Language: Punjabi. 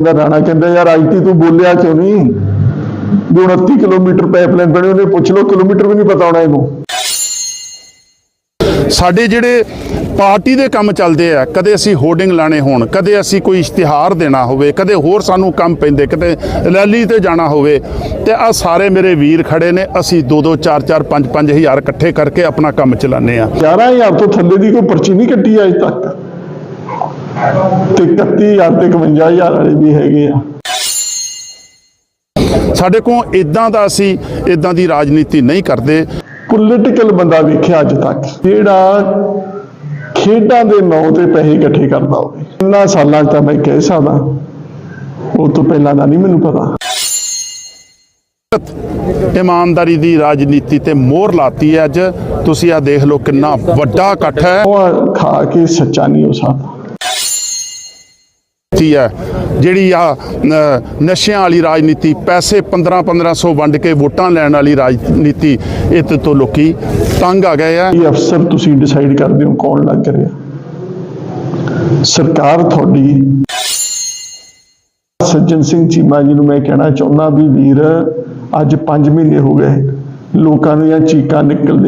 ਦਾ ਰਾਣਾ ਕਹਿੰਦਾ ਯਾਰ ਆਈਟੀ ਤੂੰ ਬੋਲਿਆ ਕਿਉਂ ਨਹੀਂ? ਵੀ 29 ਕਿਲੋਮੀਟਰ ਪਾਈਪਲਾਈਨ ਬਣੀ ਉਹਨੇ ਪੁੱਛ ਲਓ ਕਿਲੋਮੀਟਰ ਵੀ ਨਹੀਂ ਪਤਾ ਹੋਣਾ ਇਹਨੂੰ। ਸਾਡੇ ਜਿਹੜੇ ਪਾਰਟੀ ਦੇ ਕੰਮ ਚੱਲਦੇ ਆ ਕਦੇ ਅਸੀਂ ਹੋਰਡਿੰਗ ਲਾਣੇ ਹੋਣ ਕਦੇ ਅਸੀਂ ਕੋਈ ਇਸ਼ਤਿਹਾਰ ਦੇਣਾ ਹੋਵੇ ਕਦੇ ਹੋਰ ਸਾਨੂੰ ਕੰਮ ਪੈਂਦੇ ਕਿਤੇ ਰੈਲੀ ਤੇ ਜਾਣਾ ਹੋਵੇ ਤੇ ਆ ਸਾਰੇ ਮੇਰੇ ਵੀਰ ਖੜੇ ਨੇ ਅਸੀਂ 2 2 4 4 5 5 ਹਜ਼ਾਰ ਇਕੱਠੇ ਕਰਕੇ ਆਪਣਾ ਕੰਮ ਚਲਾਉਂਦੇ ਆ। 11000 ਤੋਂ ਥੱਲੇ ਦੀ ਕੋਈ ਪਰਚੀ ਨਹੀਂ ਕੱਟੀ ਅਜੇ ਤੱਕ। ਤੇ 31000 ਤੇ 51000 ਵਾਲੇ ਵੀ ਹੈਗੇ ਆ। ਸਾਡੇ ਕੋਲ ਇਦਾਂ ਦਾ ਅਸੀਂ ਇਦਾਂ ਦੀ ਰਾਜਨੀਤੀ ਨਹੀਂ ਕਰਦੇ। ਪੋਲੀਟੀਕਲ ਬੰਦਾ ਵੇਖਿਆ ਅੱਜ ਤੱਕ ਜਿਹੜਾ ਖੇਡਾਂ ਦੇ ਨਾਂ ਤੇ ਪੈਸੇ ਇਕੱਠੇ ਕਰਦਾ ਹੋਵੇ। ਇੰਨਾ ਸਾਲਾਂ ਤਾਂ ਮੈਂ ਕਹਿ ਸਕਦਾ ਉਹ ਤੋਂ ਪਹਿਲਾਂ ਦਾ ਨਹੀਂ ਮੈਨੂੰ ਪਤਾ। ਇਮਾਨਦਾਰੀ ਦੀ ਰਾਜਨੀਤੀ ਤੇ ਮੋਹਰ ਲਾਤੀ ਹੈ ਅੱਜ। ਤੁਸੀਂ ਆ ਦੇਖ ਲਓ ਕਿੰਨਾ ਵੱਡਾ ਇਕੱਠ ਹੈ। ਉਹ ਖਾ ਕੇ ਸੱਚਾ ਨਹੀਂ ਹੋ ਸਕਦਾ। ਰਾਜਨੀਤੀ ਹੈ, ਜਿਹੜੀ ਆ ਨਸ਼ਿਆਂ ਵਾਲੀ ਰਾਜਨੀਤੀ, ਪੈਸੇ 15 1500 ਵੰਡ ਕੇ ਵੋਟਾਂ ਲੈਣ ਵਾਲੀ ਰਾਜਨੀਤੀ, ਇਹ ਤੋਂ ਲੋਕੀ ਤੰਗ ਆ ਗਏ ਆ। ਇਹ ਅਫਸਰ ਤੁਸੀਂ ਡਿਸਾਈਡ ਕਰਦੇ ਹੋ ਕੌਣ ਲੱਗ ਰਿਹਾ। ਸਰਕਾਰ ਤੁਹਾਡੀ। ਸੱਜਣ ਸਿੰਘ ਚੀਮਾ ਜੀ ਨੂੰ ਮੈਂ ਕਹਿਣਾ ਚਾਹੁੰਦਾ ਵੀ ਵੀਰ, ਅੱਜ 5 ਮਹੀਨੇ ਹੋ ਗਏ। ਲੋਕਾਂ ਦੀਆਂ ਚੀਕਾਂ ਨਿਕਲਦੇ